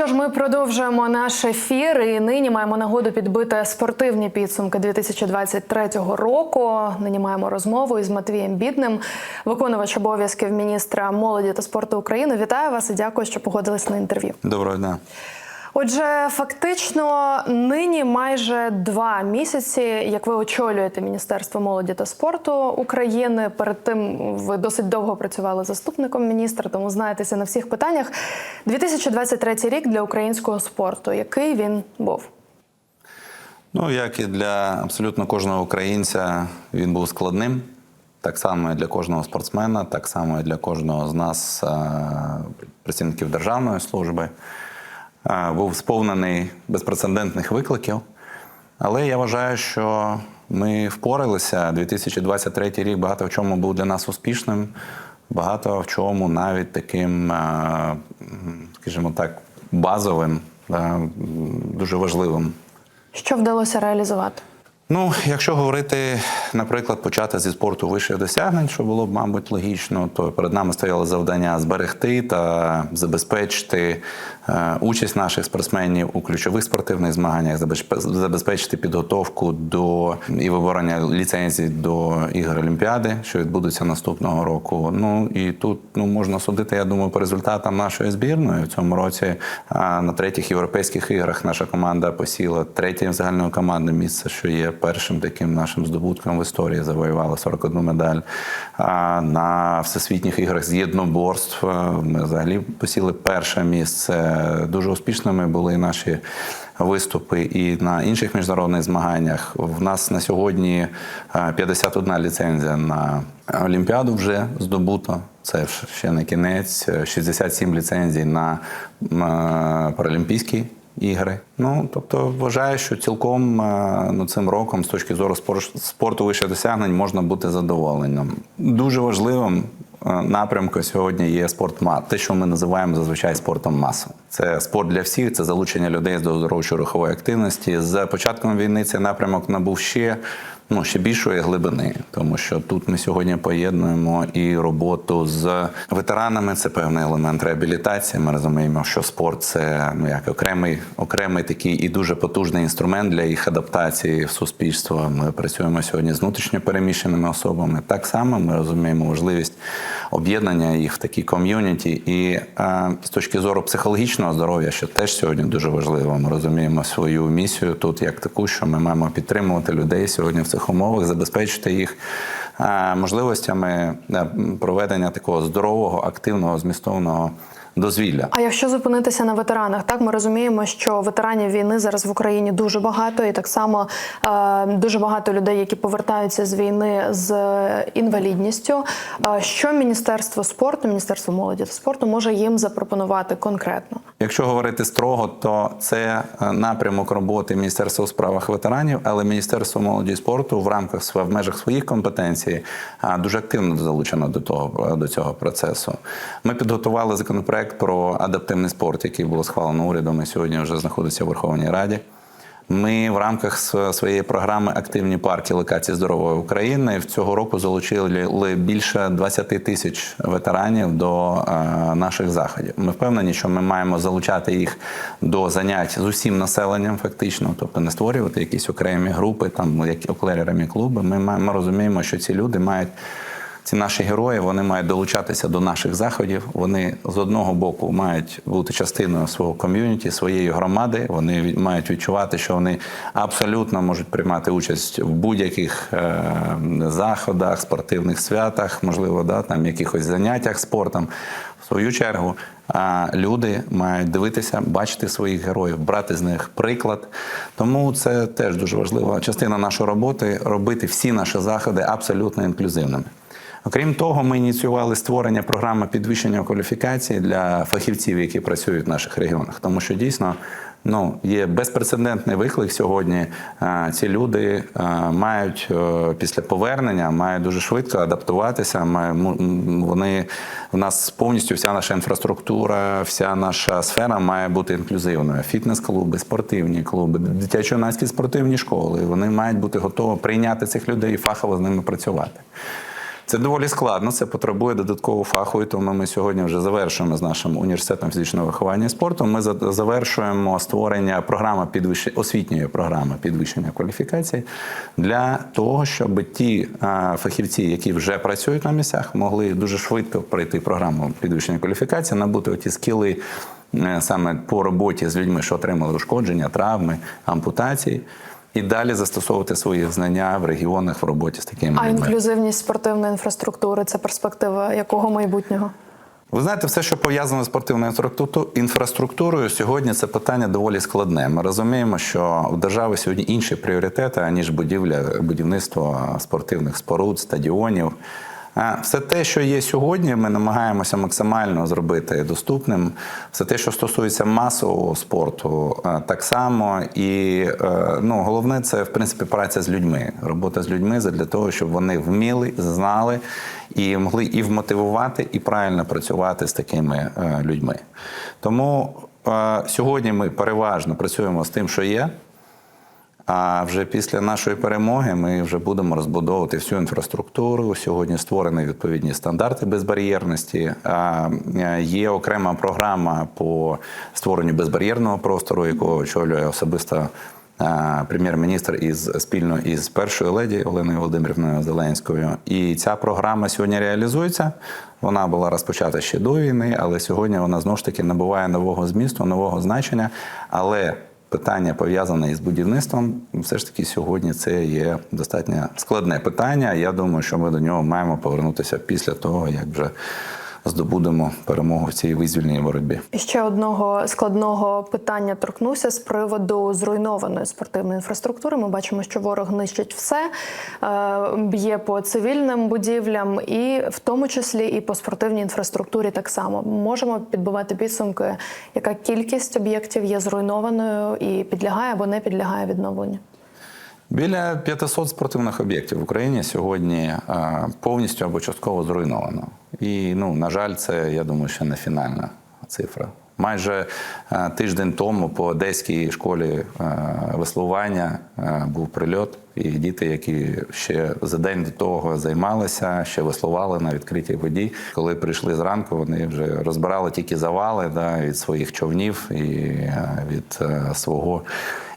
Що ж, ми продовжуємо наш ефір і нині маємо нагоду підбити спортивні підсумки 2023 року. Нині маємо розмову із Матвієм Бідним, виконувач обов'язків міністра молоді та спорту України. Вітаю вас і дякую, що погодились на інтерв'ю. Доброго дня. Отже, фактично нині майже два місяці, як ви очолюєте Міністерство молоді та спорту України. Перед тим ви досить довго працювали заступником міністра, тому знаєтеся на всіх питаннях. 2023 рік для українського спорту. Який він був? Ну, як і для абсолютно кожного українця, він був складним. Так само і для кожного спортсмена, так само і для кожного з нас, е, працівників державної служби. Був сповнений безпрецедентних викликів. Але я вважаю, що ми впоралися. 2023 рік багато в чому був для нас успішним, багато в чому навіть таким, скажімо так, базовим, дуже важливим. Що вдалося реалізувати? Ну, якщо говорити, наприклад, почати зі спорту вищих досягнень, що було б, мабуть, логічно, то перед нами стояло завдання зберегти та забезпечити е, участь наших спортсменів у ключових спортивних змаганнях, забезпе- забезпечити підготовку до і виборення ліцензій до ігор Олімпіади, що відбудуться наступного року. Ну і тут ну можна судити, я думаю, по результатам нашої збірної в цьому році. На третіх європейських іграх наша команда посіла третє загальнокомандне місце, що є першим таким нашим здобутком в історії. Завоювала 41 медаль. А на всесвітніх іграх з єдноборств е, ми взагалі посіли перше місце. Дуже успішними були наші виступи і на інших міжнародних змаганнях. В нас на сьогодні е, 51 ліцензія на Олімпіаду вже здобуто. Це ще не кінець. Е, 67 ліцензій на е, Паралімпійські ігри. Ну тобто вважаю, що цілком е, ну, цим роком, з точки зору спорту вищих досягнень, можна бути задоволеним. Дуже важливим. е, Напрямком сьогодні є спорт ма- те, що ми називаємо зазвичай спортом масу. Це спорт для всіх, це залучення людей до здоровчої рухової активності. З початком війни цей напрямок набув ще ну, ще більшої глибини, тому що тут ми сьогодні поєднуємо і роботу з ветеранами. Це певний елемент реабілітації. Ми розуміємо, що спорт це ну як окремий, окремий такий і дуже потужний інструмент для їх адаптації в суспільство. Ми працюємо сьогодні з внутрішньо переміщеними особами. Так само ми розуміємо важливість об'єднання їх в такі ком'юніті, і е, з точки зору психологічного здоров'я, що теж сьогодні дуже важливо. Ми розуміємо свою місію тут як таку, що ми маємо підтримувати людей сьогодні в цих умовах, забезпечити їх е, можливостями е, проведення такого здорового, активного, змістовного дозвілля. А якщо зупинитися на ветеранах, так ми розуміємо, що ветеранів війни зараз в Україні дуже багато, і так само е, дуже багато людей, які повертаються з війни з інвалідністю. Е, що Міністерство спорту, Міністерство молоді та спорту може їм запропонувати конкретно? Якщо говорити строго, то це е, напрямок роботи Міністерства у справах ветеранів, але Міністерство молоді і спорту в рамках в межах своїх компетенцій дуже активно залучено до того до цього процесу. Ми підготували законопроект про адаптивний спорт, який було схвалено урядом і сьогодні вже знаходиться в Верховній Раді. Ми в рамках своєї програми Активні парки локації здорової України в цього року залучили більше 20 тисяч ветеранів до е, наших заходів. Ми впевнені, що ми маємо залучати їх до занять з усім населенням, фактично, тобто не створювати якісь окремі групи, там як окулерами клуби. Ми, ма- ми розуміємо, що ці люди мають. Ці наші герої вони мають долучатися до наших заходів. Вони з одного боку мають бути частиною свого ком'юніті, своєї громади. Вони мають відчувати, що вони абсолютно можуть приймати участь в будь-яких е, заходах, спортивних святах, можливо, да, там якихось заняттях спортом. В свою чергу люди мають дивитися, бачити своїх героїв, брати з них приклад. Тому це теж дуже важлива частина нашої роботи робити всі наші заходи абсолютно інклюзивними. Окрім того, ми ініціювали створення програми підвищення кваліфікації для фахівців, які працюють в наших регіонах, тому що дійсно. Ну, є безпрецедентний виклик сьогодні. Е, Ці люди е, мають е, після повернення мають дуже швидко адаптуватися. Вони в нас повністю вся наша інфраструктура, вся наша сфера має бути інклюзивною. Фітнес-клуби, спортивні клуби, дитячо-юнацькі спортивні школи. Вони мають бути готові прийняти цих людей і фахово з ними працювати. Це доволі складно, це потребує додаткового фаху, і тому ми сьогодні вже завершуємо з нашим університетом фізичного виховання і спорту. Ми завершуємо створення програми підвищення освітньої програми підвищення кваліфікації для того, щоб ті фахівці, які вже працюють на місцях, могли дуже швидко пройти програму підвищення кваліфікації, набути ті скіли е, саме по роботі з людьми, що отримали ушкодження, травми, ампутації. І далі застосовувати свої знання в регіонах в роботі з такими А людьми. інклюзивність спортивної інфраструктури це перспектива якого майбутнього? Ви знаєте, все, що пов'язано з спортивною інфраструкту- інфраструктурою, сьогодні це питання доволі складне. Ми розуміємо, що в держави сьогодні інші пріоритети, аніж будівля, будівництво спортивних споруд, стадіонів. Все те, що є сьогодні, ми намагаємося максимально зробити доступним. Все те, що стосується масового спорту, е, так само. І е, ну, головне це в принципі праця з людьми, робота з людьми для того, щоб вони вміли, знали і могли і вмотивувати, і правильно працювати з такими е, людьми. Тому сьогодні ми переважно працюємо з тим, що є. А вже після нашої перемоги ми вже будемо розбудовувати всю інфраструктуру. Сьогодні створені відповідні стандарти безбар'єрності. Е, Є окрема програма по створенню безбар'єрного простору, яку очолює особисто е, прем'єр-міністр із спільно із першою леді Оленою Володимирівною Зеленською. І ця програма сьогодні реалізується. Вона була розпочата ще до війни, але сьогодні вона знову ж таки набуває нового змісту, нового значення. Але питання пов'язане із будівництвом, все ж таки сьогодні це є достатньо складне питання. Я думаю, що ми до нього маємо повернутися після того, як вже здобудемо перемогу в цій визвільній боротьбі. Ще одного складного питання торкнуся з приводу зруйнованої спортивної інфраструктури. Ми бачимо, що ворог нищить все, е, б'є по цивільним будівлям, і в тому числі і по спортивній інфраструктурі так само. Можемо підбивати підсумки, яка кількість об'єктів є зруйнованою і підлягає або не підлягає відновленню. Біля 500 спортивних об'єктів в Україні сьогодні е, повністю або частково зруйновано. І ну, на жаль, це я думаю, ще не фінальна цифра. Майже е, тиждень тому по одеській школі е, веслування був прильот, і діти, які ще за день до того займалися, ще веслували на відкритій воді. Коли прийшли зранку, вони вже розбирали тільки завали да, від своїх човнів і від свого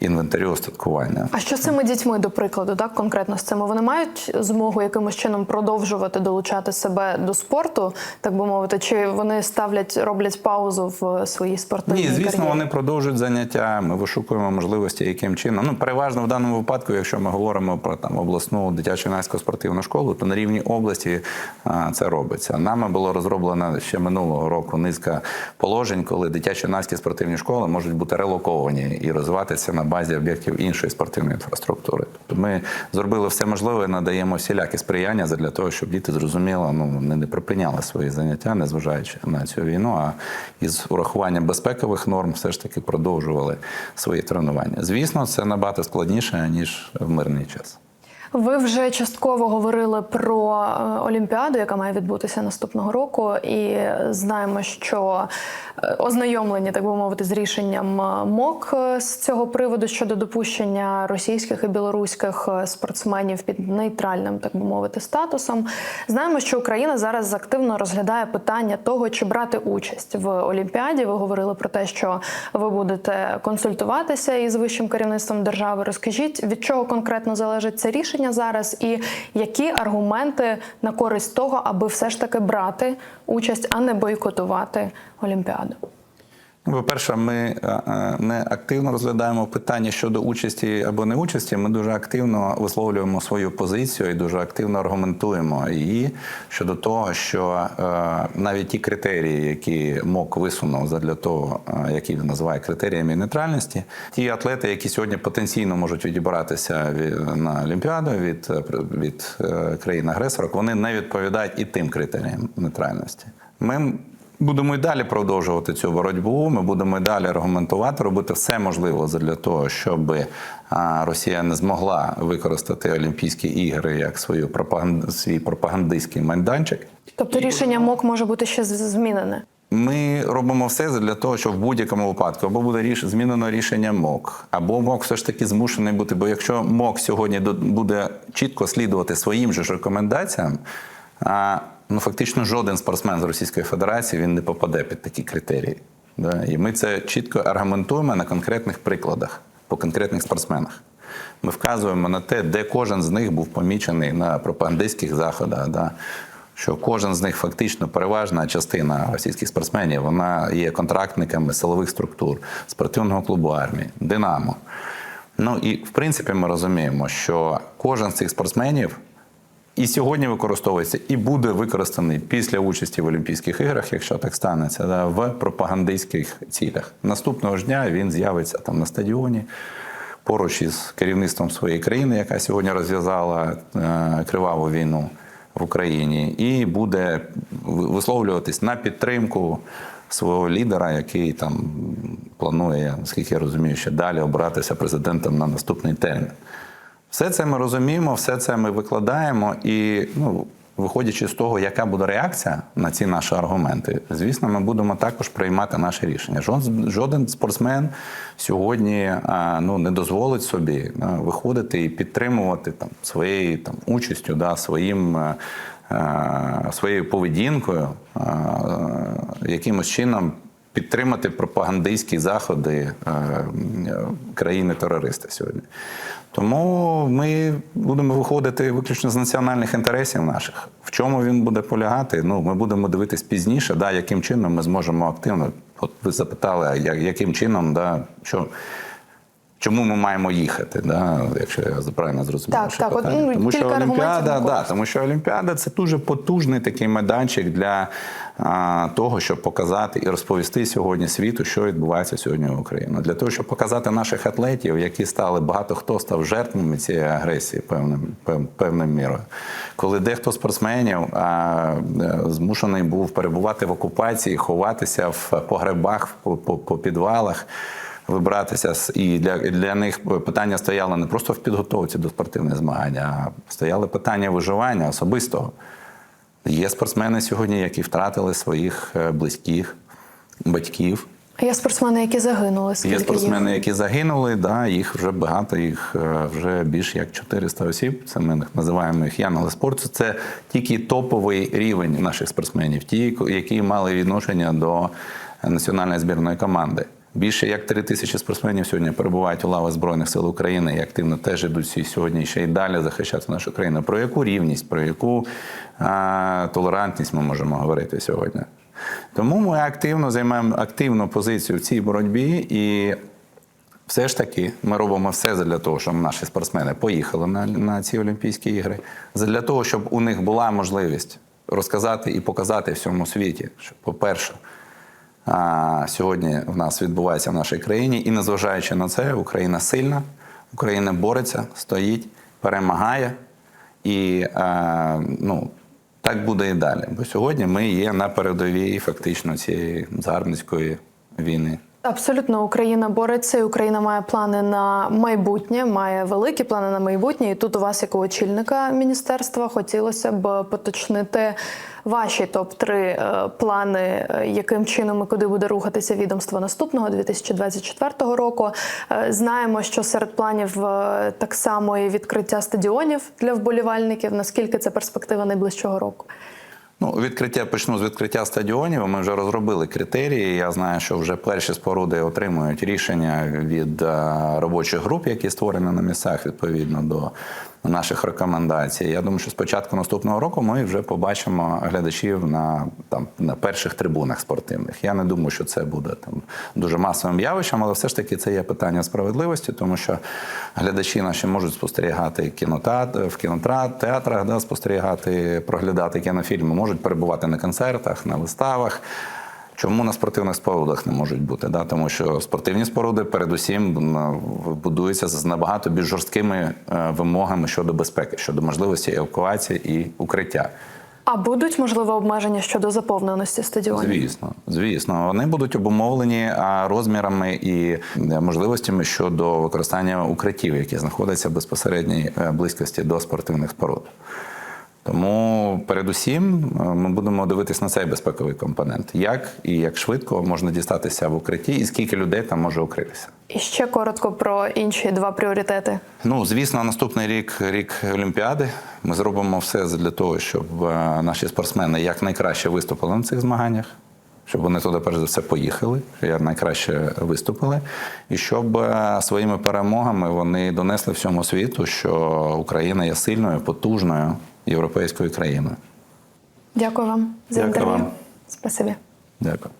інвентарю устаткування. А що з цими дітьми, до прикладу, так конкретно з цими? Вони мають змогу якимось чином продовжувати долучати себе до спорту, так би мовити, чи вони ставлять, роблять паузу в своїй спортивній Ні, звісно, кар'єрі? вони продовжують заняття. Ми вишукуємо можливості, яким чином. Ну, переважно в даному випадку, якщо ми говоримо про там обласну дитячу юнацьку спортивну школу, то на рівні області а, це робиться. Нами було розроблено ще минулого року низка положень, коли дитячі юнацькі спортивні школи можуть бути релоковані і розвиватися на базі об'єктів іншої спортивної інфраструктури. Тобто ми зробили все можливе, надаємо всілякі сприяння для того, щоб діти зрозуміло, ну вони не припиняли свої заняття, незважаючи на цю війну. А із урахуванням безпекових норм все ж таки продовжували свої тренування. Звісно, це набагато складніше ніж в мирний час. Ви вже частково говорили про е, Олімпіаду, яка має відбутися наступного року, і знаємо, що е, ознайомлені, так би мовити, з рішенням е, МОК з цього приводу щодо допущення російських і білоруських спортсменів під нейтральним, так би мовити, статусом. Знаємо, що Україна зараз активно розглядає питання того, чи брати участь в Олімпіаді. Ви говорили про те, що ви будете консультуватися із вищим керівництвом держави. Розкажіть, від чого конкретно залежить це рішення зараз, і які аргументи на користь того, аби все ж таки брати участь, а не бойкотувати Олімпіаду? По-перше, ми е, е, не активно розглядаємо питання щодо участі або не участі. Ми дуже активно висловлюємо свою позицію і дуже активно аргументуємо її щодо того, що е, навіть ті критерії, які МОК висунув для того, які він називає критеріями нейтральності, ті атлети, які сьогодні потенційно можуть відібратися від- на Олімпіаду від, від країн-агресорок, вони не відповідають і тим критеріям нейтральності. Ми Будемо і далі продовжувати цю боротьбу. Ми будемо і далі аргументувати, робити все можливе для того, щоб Росія не змогла використати Олімпійські ігри як свою пропаганд... свій пропагандистський майданчик. Тобто рішення МОК може бути ще змінене. Ми робимо все для того, щоб в будь-якому випадку або буде ріш... змінено рішення МОК, або МОК все ж таки змушений бути. Бо якщо МОК сьогодні буде чітко слідувати своїм же ж рекомендаціям, ну фактично жоден спортсмен з Російської Федерації він не попаде під такі критерії. Да? І ми це чітко аргументуємо на конкретних прикладах, по конкретних спортсменах. Ми вказуємо на те, де кожен з них був помічений на пропагандистських заходах. Да? Що кожен з них фактично переважна частина російських спортсменів вона є контрактниками силових структур, спортивного клубу армії, Динамо. Ну і в принципі ми розуміємо, що кожен з цих спортсменів і сьогодні використовується, і буде використаний після участі в Олімпійських іграх, якщо так станеться, да, в пропагандистських цілях. Наступного ж дня він з'явиться там на стадіоні поруч із керівництвом своєї країни, яка сьогодні розв'язала е, криваву війну в Україні, і буде висловлюватись на підтримку свого лідера, який там планує, наскільки я розумію, ще далі обиратися президентом на наступний термін. Все це ми розуміємо, все це ми викладаємо, і ну, виходячи з того, яка буде реакція на ці наші аргументи, звісно, ми будемо також приймати наші рішення. Жоден, спортсмен сьогодні ну, не дозволить собі виходити і підтримувати там своєю там участю, да, своїм. Своєю поведінкою якимось чином підтримати пропагандистські заходи е, країни-терориста сьогодні. Тому ми будемо виходити виключно з національних інтересів наших. В чому він буде полягати? Ну, ми будемо дивитись пізніше, да, яким чином ми зможемо активно. От ви запитали, яким чином, да, що. Чому ми маємо їхати, да, якщо я правильно зрозумів? Так, так, от, ну, тому що Олімпіада, да, тому що Олімпіада це дуже потужний такий майданчик для а, того, щоб показати і розповісти сьогодні світу, що відбувається сьогодні в Україні. Для того, щоб показати наших атлетів, які стали багато хто став жертвами цієї агресії певним, пев, певною мірою. Коли дехто спортсменів а, змушений був перебувати в окупації, ховатися в погребах, по, по, по підвалах вибратися з і для, для них питання стояло не просто в підготовці до спортивних змагань, а стояли питання виживання особистого. Є спортсмени сьогодні, які втратили своїх е, близьких, батьків. А Є спортсмени, які загинули. Скільки Є спортсмени, їх? які загинули, да, їх вже багато, їх е, вже більш як 400 осіб. Це ми їх називаємо їх янголи спорту. Це тільки топовий рівень наших спортсменів, ті, які мали відношення до національної збірної команди. Більше як три тисячі спортсменів сьогодні перебувають у лавах Збройних сил України і активно теж ідуть сьогодні ще й далі захищати нашу країну. Про яку рівність, про яку а, толерантність ми можемо говорити сьогодні? Тому ми активно займаємо активну позицію в цій боротьбі і все ж таки ми робимо все для того, щоб наші спортсмени поїхали на, на ці Олімпійські ігри, для того, щоб у них була можливість розказати і показати всьому світі, що, по-перше, а, сьогодні в нас відбувається в нашій країні, і незважаючи на це, Україна сильна, Україна бореться, стоїть, перемагає. І е, ну, так буде і далі. Бо сьогодні ми є на передовій фактично цієї загарбницької війни. Абсолютно, Україна бореться, і Україна має плани на майбутнє, має великі плани на майбутнє. І тут у вас, як у очільника міністерства, хотілося б поточнити ваші топ 3 плани, е, яким чином і куди буде рухатися відомство наступного 2024 року. Е, Знаємо, що серед планів е, так само і відкриття стадіонів для вболівальників. Наскільки це перспектива найближчого року? Ну, відкриття почну з відкриття стадіонів. Ми вже розробили критерії. Я знаю, що вже перші споруди отримують рішення від е, робочих груп, які створені на місцях відповідно до наших рекомендацій. Я думаю, що з початку наступного року ми вже побачимо глядачів на там на перших трибунах спортивних. Я не думаю, що це буде там дуже масовим явищем, але все ж таки це є питання справедливості, тому що глядачі наші можуть спостерігати кінотеатр в кінотеатрах, да, спостерігати, проглядати кінофільми, можуть перебувати на концертах, на виставах. Чому на спортивних спорудах не можуть бути? Да? Тому що спортивні споруди, передусім, будуються з набагато більш жорсткими е, вимогами щодо безпеки, щодо можливості евакуації і укриття. А будуть можливо обмеження щодо заповненості стадіонів? Звісно, звісно, вони будуть обумовлені розмірами і е, можливостями щодо використання укриттів, які знаходяться в безпосередній е, близькості до спортивних споруд. Тому передусім е, ми будемо дивитись на цей безпековий компонент, як і як швидко можна дістатися в укритті, і скільки людей там може укритися. І ще коротко про інші два пріоритети. Ну, звісно, наступний рік рік Олімпіади. Ми зробимо все для того, щоб е, наші спортсмени якнайкраще виступили на цих змаганнях, щоб вони туди перш за все поїхали, як найкраще виступили, і щоб е, своїми перемогами вони донесли всьому світу, що Україна є сильною, потужною європейською країною. Дякую вам за Дякую інтерв'ю. вам. Спасибі. Дякую.